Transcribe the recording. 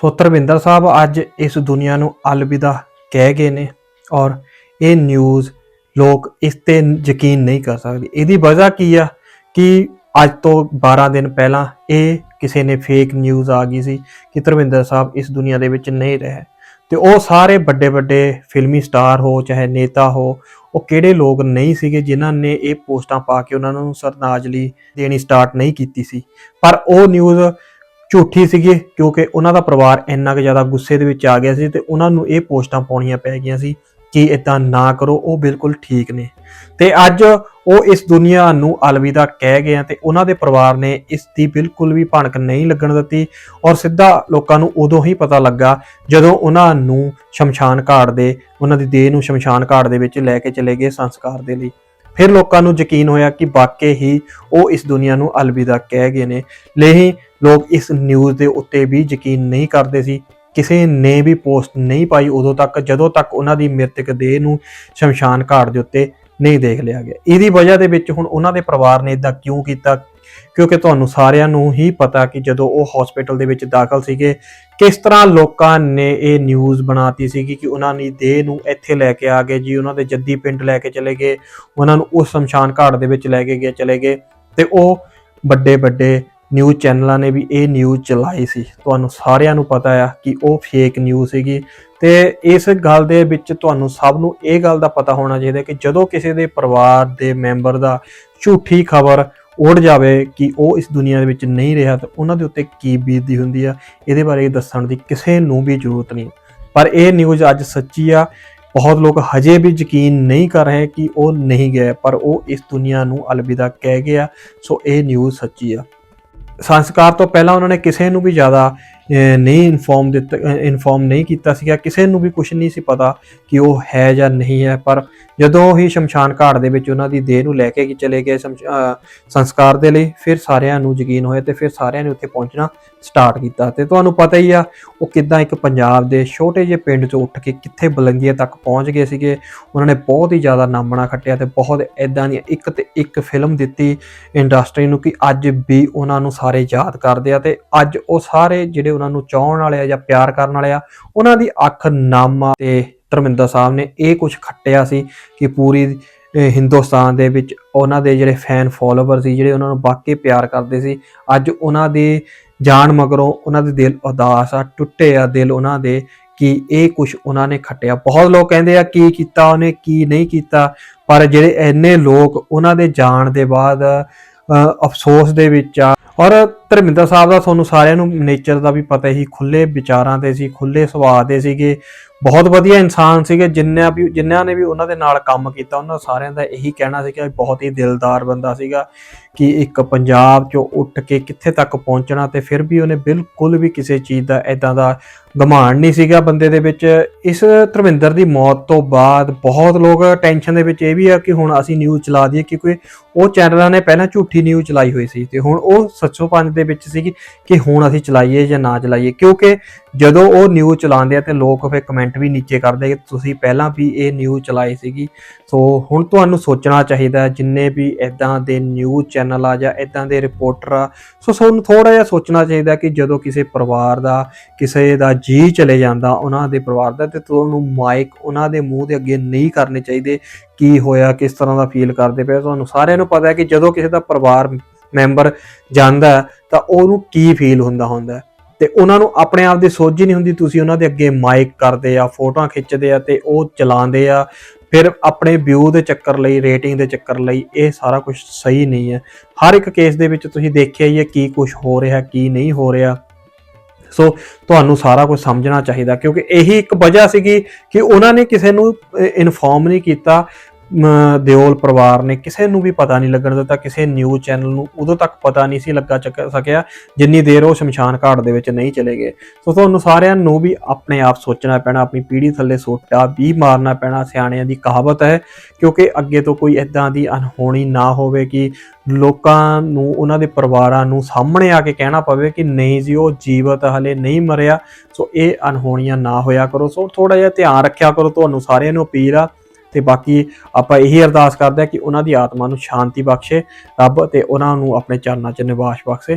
ਸੋ ਧਰਮਿੰਦਰ ਸਾਹਿਬ ਅੱਜ ਇਸ ਦੁਨੀਆ ਨੂੰ ਅਲਵਿਦਾ ਕਹਿ ਗਏ ਨੇ ਔਰ ਇਹ ਨਿਊਜ਼ ਲੋਕ ਇਸ ਤੇ ਯਕੀਨ ਨਹੀਂ ਕਰ ਸਕਦੇ। ਇਹਦੀ ਵਜ੍ਹਾ ਕੀ ਆ? ਕਿ ਅੱਜ ਤੋਂ 12 ਦਿਨ ਪਹਿਲਾਂ ਇਹ ਕਿਸੇ ਨੇ ਫੇਕ ਨਿਊਜ਼ ਆ ਗਈ ਸੀ ਕਿ ਧਰਮਿੰਦਰ ਸਾਹਿਬ ਇਸ ਦੁਨੀਆ ਦੇ ਵਿੱਚ ਨਹੀਂ ਰਹੇ। ਤੇ ਉਹ ਸਾਰੇ ਵੱਡੇ ਵੱਡੇ ਫਿਲਮੀ ਸਟਾਰ ਹੋ, ਚਾਹੇ ਨੇਤਾ ਹੋ, ਉਹ ਕਿਹੜੇ ਲੋਕ ਨਹੀਂ ਸੀਗੇ ਜਿਨ੍ਹਾਂ ਨੇ ਇਹ ਪੋਸਟਾਂ ਪਾ ਕੇ ਉਹਨਾਂ ਨੂੰ ਸਰਨਾਜਲੀ ਦੇਣੀ ਸਟਾਰਟ ਨਹੀਂ ਕੀਤੀ ਸੀ। ਪਰ ਉਹ ਨਿਊਜ਼ ਝੂਠੀ ਸੀਗੀ ਕਿਉਂਕਿ ਉਹਨਾਂ ਦਾ ਪਰਿਵਾਰ ਇੰਨਾ ਕੁ ਜ਼ਿਆਦਾ ਗੁੱਸੇ ਦੇ ਵਿੱਚ ਆ ਗਿਆ ਸੀ ਤੇ ਉਹਨਾਂ ਨੂੰ ਇਹ ਪੋਸਟਾਂ ਪਾਉਣੀਆਂ ਪੈ ਗਈਆਂ ਸੀ ਕਿ ਇਦਾਂ ਨਾ ਕਰੋ, ਉਹ ਬਿਲਕੁਲ ਠੀਕ ਨੇ। ਤੇ ਅੱਜ ਉਹ ਇਸ ਦੁਨੀਆ ਨੂੰ ਅਲਵਿਦਾ ਕਹਿ ਗਏ ਆ ਤੇ ਉਹਨਾਂ ਦੇ ਪਰਿਵਾਰ ਨੇ ਇਸ ਦੀ ਬਿਲਕੁਲ ਵੀ ਭਣਕ ਨਹੀਂ ਲੱਗਣ ਦਿੱਤੀ ਔਰ ਸਿੱਧਾ ਲੋਕਾਂ ਨੂੰ ਉਦੋਂ ਹੀ ਪਤਾ ਲੱਗਾ ਜਦੋਂ ਉਹਨਾਂ ਨੂੰ ਸ਼ਮਸ਼ਾਨ ਘਾਟ ਦੇ, ਉਹਨਾਂ ਦੀ ਦੇਹ ਨੂੰ ਸ਼ਮਸ਼ਾਨ ਘਾਟ ਦੇ ਵਿੱਚ ਲੈ ਕੇ ਚਲੇ ਗਏ ਸੰਸਕਾਰ ਦੇ ਲਈ। ਫਿਰ ਲੋਕਾਂ ਨੂੰ ਯਕੀਨ ਹੋਇਆ ਕਿ ਵਾਕਈ ਹੀ ਉਹ ਇਸ ਦੁਨੀਆ ਨੂੰ ਅਲਵਿਦਾ ਕਹਿ ਗਏ ਨੇ। ਲੇਹੀ ਲੋਕ ਇਸ ਨਿਊਜ਼ ਦੇ ਉੱਤੇ ਵੀ ਯਕੀਨ ਨਹੀਂ ਕਰਦੇ ਸੀ। ਕਿਸੇ ਨੇ ਵੀ ਪੋਸਟ ਨਹੀਂ ਪਾਈ ਉਦੋਂ ਤੱਕ, ਜਦੋਂ ਤੱਕ ਉਹਨਾਂ ਦੀ ਮ੍ਰਿਤਕ ਦੇਹ ਨੂੰ ਸ਼ਮਸ਼ਾਨ ਘਾਟ ਦੇ ਉੱਤੇ ਨਹੀਂ ਦੇਖ ਲਿਆ ਗਿਆ। ਇਹਦੀ ਵਜ੍ਹਾ ਦੇ ਵਿੱਚ ਹੁਣ ਉਹਨਾਂ ਦੇ ਪਰਿਵਾਰ ਨੇ ਇਦਾਂ ਕਿਉਂ ਕੀਤਾ? ਕਿਉਂਕਿ ਤੁਹਾਨੂੰ ਸਾਰਿਆਂ ਨੂੰ ਹੀ ਪਤਾ ਕਿ ਜਦੋਂ ਉਹ ਹਸਪੀਟਲ ਦੇ ਵਿੱਚ ਦਾਖਲ ਸੀਗੇ, ਕਿਸ ਤਰ੍ਹਾਂ ਲੋਕਾਂ ਨੇ ਇਹ ਨਿਊਜ਼ ਬਣਾਤੀ ਸੀਗੀ ਕਿ ਉਹਨਾਂ ਦੀ ਦੇਹ ਨੂੰ ਇੱਥੇ ਲੈ ਕੇ ਆ ਗਏ ਜੀ, ਉਹਨਾਂ ਦੇ ਜੱਦੀ ਪਿੰਡ ਲੈ ਕੇ ਚਲੇ ਗਏ, ਉਹਨਾਂ ਨੂੰ ਉਸ ਸ਼ਮਸ਼ਾਨ ਘਾਟ ਦੇ ਵਿੱਚ ਲੈ ਕੇ ਗਏ, ਚਲੇ ਗਏ ਤੇ ਉਹ ਵੱਡੇ ਵੱਡੇ ਨਿਊਜ਼ ਚੈਨਲਾਂ ਨੇ ਵੀ ਇਹ ਨਿਊਜ਼ ਚਲਾਈ ਸੀ। ਤੁਹਾਨੂੰ ਸਾਰਿਆਂ ਨੂੰ ਪਤਾ ਆ ਕਿ ਉਹ ਫੇਕ ਨਿਊਜ਼ ਸੀਗੀ। ਤੇ ਇਸ ਗੱਲ ਦੇ ਵਿੱਚ ਤੁਹਾਨੂੰ ਸਭ ਨੂੰ ਇਹ ਗੱਲ ਦਾ ਪਤਾ ਹੋਣਾ ਚਾਹੀਦਾ ਕਿ ਜਦੋਂ ਕਿਸੇ ਦੇ ਪਰਿਵਾਰ ਦੇ ਮੈਂਬਰ ਦਾ ਝੂਠੀ ਖਬਰ ਉੜ ਜਾਵੇ ਕਿ ਉਹ ਇਸ ਦੁਨੀਆ ਦੇ ਵਿੱਚ ਨਹੀਂ ਰਿਹਾ, ਤਾਂ ਉਹਨਾਂ ਦੇ ਉੱਤੇ ਕੀ ਬੀਤਦੀ ਹੁੰਦੀ ਆ, ਇਹਦੇ ਬਾਰੇ ਦੱਸਣ ਦੀ ਕਿਸੇ ਨੂੰ ਵੀ ਜ਼ਰੂਰਤ ਨਹੀਂ। ਪਰ ਇਹ ਨਿਊਜ਼ ਅੱਜ ਸੱਚੀ ਆ, ਬਹੁਤ ਲੋਕ ਹਜੇ ਵੀ ਯਕੀਨ ਨਹੀਂ ਕਰ ਰਹੇ ਕਿ ਉਹ ਨਹੀਂ ਗਏ, ਪਰ ਉਹ ਇਸ ਦੁਨੀਆ ਨੂੰ ਅਲਵਿਦਾ ਕਹਿ ਗਿਆ ਸੋ ਇਹ ਨਿਊਜ਼ ਸੱਚੀ ਆ। ਸੰਸਕਾਰ ਤੋਂ ਪਹਿਲਾਂ ਉਹਨਾਂ ਨੇ ਕਿਸੇ ਨੂੰ ਵੀ ਜ਼ਿਆਦਾ ਨਹੀਂ ਇਨਫੋਰਮ ਦਿੱਤਾ ਇਨਫੋਰਮ ਨਹੀਂ ਕੀਤਾ ਸੀਗਾ, ਕਿਸੇ ਨੂੰ ਵੀ ਕੁਝ ਨਹੀਂ ਸੀ ਪਤਾ ਕਿ ਉਹ ਹੈ ਜਾਂ ਨਹੀਂ ਹੈ, ਪਰ ਜਦੋਂ ਹੀ ਸ਼ਮਸ਼ਾਨ ਘਾਟ ਦੇ ਵਿੱਚ ਉਹਨਾਂ ਦੀ ਦੇਹ ਨੂੰ ਲੈ ਕੇ ਚਲੇ ਗਏ ਸ਼ਮਸ਼- ਸੰਸਕਾਰ ਦੇ ਲਈ, ਫਿਰ ਸਾਰਿਆਂ ਨੂੰ ਯਕੀਨ ਹੋਇਆ ਤੇ ਫਿਰ ਸਾਰਿਆਂ ਨੇ ਉੱਥੇ ਪਹੁੰਚਣਾ ਸਟਾਰਟ ਕੀਤਾ। ਤੇ ਤੁਹਾਨੂੰ ਪਤਾ ਹੀ ਆ, ਉਹ ਕਿੱਦਾਂ ਇੱਕ ਪੰਜਾਬ ਦੇ ਛੋਟੇ ਜਿਹੇ ਪਿੰਡ 'ਚੋਂ ਉੱਠ ਕੇ ਕਿੱਥੇ ਬੁਲੰਦੀਆਂ ਤੱਕ ਪਹੁੰਚ ਗਏ ਸੀਗੇ। ਉਹਨਾਂ ਨੇ ਬਹੁਤ ਹੀ ਜ਼ਿਆਦਾ ਨਾਮਣਾ ਖੱਟਿਆ ਤੇ ਬਹੁਤ ਐਦਾਂ ਦੀਆਂ ਇੱਕ ਤੇ ਇੱਕ ਫਿਲਮ ਦਿੱਤੀ ਇੰਡਸਟਰੀ ਨੂੰ ਕਿ ਅੱਜ ਵੀ ਉਹਨਾਂ ਨੂੰ ਸਾਰੇ ਯਾਦ ਕਰਦੇ ਆ ਤੇ ਅੱਜ ਉਹ ਸਾਰੇ ਜਿਹੜੇ ਉਹਨਾਂ ਨੂੰ ਚਾਹਣ ਵਾਲੇ ਆ ਜਾਂ ਪਿਆਰ ਕਰਨ ਵਾਲੇ ਆ, ਉਹਨਾਂ ਦੀ ਅੱਖ ਨਾਮਾ ਤੇ ਧਰਮਿੰਦਰ ਸਾਹਿਬ ਨੇ ਇਹ ਕੁਝ ਖੱਟਿਆ ਸੀ ਕਿ ਪੂਰੀ ਹਿੰਦੁਸਤਾਨ ਦੇ ਵਿੱਚ ਉਹਨਾਂ ਦੇ ਜਿਹੜੇ ਫੈਨ ਫਾਲੋਅਰ ਸੀ, ਜਿਹੜੇ ਉਹਨਾਂ ਨੂੰ ਵਾਕਈ ਪਿਆਰ ਕਰਦੇ ਸੀ, ਅੱਜ ਉਹਨਾਂ ਦੇ ਜਾਣ ਮਗਰੋਂ ਉਹਨਾਂ ਦੇ ਦਿਲ ਉਦਾਸ ਆ, ਟੁੱਟੇ ਆ ਦਿਲ ਉਹਨਾਂ ਦੇ ਕਿ ਇਹ ਕੁਝ ਉਹਨਾਂ ਨੇ ਖੱਟਿਆ। ਬਹੁਤ ਲੋਕ ਕਹਿੰਦੇ ਆ ਕੀ ਕੀਤਾ ਉਹਨੇ, ਕੀ ਨਹੀਂ ਕੀਤਾ, ਪਰ ਜਿਹੜੇ ਇੰਨੇ ਲੋਕ ਉਹਨਾਂ ਦੇ ਜਾਣ ਦੇ ਬਾਅਦ ਅਫਸੋਸ ਦੇ ਵਿੱਚ ਆ। ਔਰ ਧਰਮਿੰਦਰ ਸਾਹਿਬ ਦਾ ਤੁਹਾਨੂੰ ਸਾਰਿਆਂ ਨੂੰ ਨੇਚਰ ਦਾ ਵੀ ਪਤਾ ਹੀ ਖੁੱਲੇ ਵਿਚਾਰਾਂ ਦੇ ਸੀ ਖੁੱਲੇ ਸੁਭਾਅ ਦੇ ਸੀਗੇ। ਬਹੁਤ ਵਧੀਆ ਇਨਸਾਨ ਸੀਗੇ, ਜਿੰਨਿਆਂ ਵੀ ਜਿਨ੍ਹਾਂ ਨੇ ਵੀ ਉਹਨਾਂ ਦੇ ਨਾਲ ਕੰਮ ਕੀਤਾ, ਉਹਨਾਂ ਸਾਰਿਆਂ ਦਾ ਇਹੀ ਕਹਿਣਾ ਸੀ ਕਿ ਬਹੁਤ ਹੀ ਦਿਲਦਾਰ ਬੰਦਾ ਸੀਗਾ। ਕਿ ਇੱਕ ਪੰਜਾਬ ਚੋਂ ਉੱਠ ਕੇ ਕਿੱਥੇ ਤੱਕ ਪਹੁੰਚਣਾ ਤੇ ਫਿਰ ਵੀ ਉਹਨੇ ਬਿਲਕੁਲ ਵੀ ਕਿਸੇ ਚੀਜ਼ ਦਾ ਐਦਾਂ ਦਾ ਗਮਾਨ ਨਹੀਂ ਸੀਗਾ ਬੰਦੇ ਦੇ ਵਿੱਚ। ਇਸ ਧਰਮਿੰਦਰ ਦੀ ਮੌਤ ਤੋਂ ਬਾਅਦ ਬਹੁਤ ਲੋਕ ਟੈਨਸ਼ਨ ਦੇ ਵਿੱਚ ਇਹ ਵੀ ਆ ਕਿ ਹੁਣ ਅਸੀਂ ਨਿਊਜ਼ ਚਲਾ ਦਈਏ ਕਿਉਂਕਿ ਉਹ ਚੈਨਲਾਂ ਨੇ ਪਹਿਲਾਂ ਝੂਠੀ ਨਿਊਜ਼ ਚਲਾਈ ਹੋਈ ਸੀ ਤੇ ਹੁਣ ਉਹ 705 ਦੇ ਵਿੱਚ ਸੀਗੀ ਕਿ ਹੁਣ ਅਸੀਂ ਚਲਾਈਏ ਜਾਂ ਨਾ ਚਲਾਈਏ। ਕਿਉਂਕਿ ਜਦੋਂ ਉਹ ਨਿਊਜ਼ ਚਲਾਉਂਦੇ ਆ ਤੇ ਲੋਕ ਫਿਰ ਕਮੈਂਟ ਵੀ ਨੀਚੇ ਕਰਦੇ ਕਿ ਤੁਸੀਂ ਪਹਿਲਾਂ ਵੀ ਇਹ ਨਿਊਜ਼ ਚਲਾਈ ਸੀਗੀ। ਸੋ ਹੁਣ ਤੁਹਾਨੂੰ ਸੋਚਣਾ ਚਾਹੀਦਾ ਜਿੰਨੇ ਵੀ ਇਦਾਂ ਦੇ ਨਿਊਜ਼ ਚੈਨਲ ਆ ਜਾਂ ਇਦਾਂ ਦੇ ਰਿਪੋਰਟਰ ਆ। ਸੋ ਤੁਹਾਨੂੰ ਥੋੜਾ ਜਿਹਾ ਸੋਚਣਾ ਚਾਹੀਦਾ ਕਿ ਜਦੋਂ ਕਿਸੇ ਪਰਿਵਾਰ ਦਾ, ਕਿਸੇ ਦਾ ਜੀ ਚਲੇ ਜਾਂਦਾ ਉਹਨਾਂ ਦੇ ਪਰਿਵਾਰ ਦਾ, ਤੇ ਤੁਹਾਨੂੰ ਮਾਈਕ ਉਹਨਾਂ ਦੇ ਮੂੰਹ ਦੇ ਅੱਗੇ ਨਹੀਂ ਕਰਨੇ ਚਾਹੀਦੇ ਕੀ ਹੋਇਆ, ਕਿਸ ਤਰ੍ਹਾਂ ਦਾ ਫੀਲ ਕਰਦੇ ਪਏ ਤੁਹਾਨੂੰ ਸਾਰਿਆਂ ਨੂੰ ਪਤਾ ਹੈ ਕਿ ਜਦੋਂ ਕਿਸੇ ਦਾ ਪਰਿਵਾਰ ਮੈਂਬਰ ਜਾਂਦਾ ਤਾਂ ਉਹਨੂੰ ਕੀ ਫੀਲ ਹੁੰਦਾ ਹੁੰਦਾ ਤੇ ਉਹਨਾਂ ਨੂੰ ਆਪਣੇ ਆਪ ਦੀ ਸੋਝ ਹੀ ਨਹੀਂ ਹੁੰਦੀ ਤੁਸੀਂ ਉਹਨਾਂ ਦੇ ਅੱਗੇ ਮਾਈਕ ਕਰਦੇ ਆ, ਫੋਟੋਆਂ ਖਿੱਚਦੇ ਆ ਤੇ ਉਹ ਚਲਾਉਂਦੇ ਆ। ਫਿਰ ਆਪਣੇ ਵਿਊ ਦੇ ਚੱਕਰ ਲਈ ਰੇਟਿੰਗ ਦੇ ਚੱਕਰ ਲਈ ਇਹ ਸਾਰਾ ਕੁਝ ਸਹੀ ਨਹੀਂ ਹੈ। ਹਰ ਇੱਕ ਕੇਸ ਦੇ ਵਿੱਚ ਤੁਸੀਂ ਦੇਖਿਆ ਹੀ ਹੈ ਕੀ ਕੁਝ ਹੋ ਰਿਹਾ, ਕੀ ਨਹੀਂ ਹੋ ਰਿਹਾ। ਸੋ ਤੁਹਾਨੂੰ ਸਾਰਾ ਕੁਝ ਸਮਝਣਾ ਚਾਹੀਦਾ ਕਿਉਂਕਿ ਇਹੀ ਇੱਕ ਵਜ੍ਹਾ ਸੀਗੀ ਕਿ ਉਹਨਾਂ ਨੇ ਕਿਸੇ ਨੂੰ ਇਨਫੋਰਮ ਨਹੀਂ ਕੀਤਾ। ਦਿਓਲ ਪਰਿਵਾਰ ਨੇ ਕਿਸੇ ਨੂੰ ਵੀ ਪਤਾ ਨਹੀਂ ਲੱਗਣ ਦਿੱਤਾ, ਕਿਸੇ ਨਿਊਜ਼ ਚੈਨਲ ਨੂੰ, ਉਦੋਂ ਤੱਕ ਪਤਾ ਨਹੀਂ ਸੀ ਲੱਗਾ ਚੱਕ ਸਕਿਆ, ਜਿੰਨੀ ਦੇਰ ਉਹ ਸ਼ਮਸ਼ਾਨ ਘਾਟ ਦੇ ਵਿੱਚ ਨਹੀਂ ਚਲੇ ਗਏ। ਸੋ ਤੁਹਾਨੂੰ ਸਾਰਿਆਂ ਨੂੰ ਵੀ ਆਪਣੇ ਆਪ ਸੋਚਣਾ ਪੈਣਾ, ਆਪਣੀ ਪੀੜ੍ਹੀ ਥੱਲੇ ਸੋਟਾ ਵੀ ਮਾਰਨਾ ਪੈਣਾ ਸਿਆਣਿਆਂ ਦੀ ਕਹਾਵਤ ਹੈ, ਕਿਉਂਕਿ ਅੱਗੇ ਤੋਂ ਕੋਈ ਇਦਾਂ ਦੀ ਅਨਹੋਣੀ ਨਾ ਹੋਵੇ ਕਿ ਲੋਕਾਂ ਨੂੰ, ਉਹਨਾਂ ਦੇ ਪਰਿਵਾਰਾਂ ਨੂੰ ਸਾਹਮਣੇ ਆ ਕੇ ਕਹਿਣਾ ਪਵੇ ਕਿ ਨਹੀਂ ਜੀ, ਉਹ ਜੀਵਤ ਹਲੇ ਨਹੀਂ ਮਰਿਆ, ਸੋ ਇਹ ਅਨਹੋਣੀਆਂ ਨਾ ਹੋਇਆ ਕਰੋ। ਸੋ ਥੋੜਾ ਜਿਹਾ ਧਿਆਨ ਰੱਖਿਆ ਕਰੋ, ਤੁਹਾਨੂੰ ਸਾਰਿਆਂ ਨੂੰ ਅਪੀਲ ਆ ਤੇ ਬਾਕੀ ਆਪਾਂ ਇਹੀ ਅਰਦਾਸ ਕਰਦੇ ਆ ਕਿ ਉਹਨਾਂ ਦੀ ਆਤਮਾ ਨੂੰ ਸ਼ਾਂਤੀ ਬਖਸ਼ੇ, ਰੱਬ ਤੇ ਉਹਨਾਂ ਨੂੰ ਆਪਣੇ ਚਰਨਾਂ 'ਚ ਨਿਵਾਸ ਬਖਸ਼ੇ।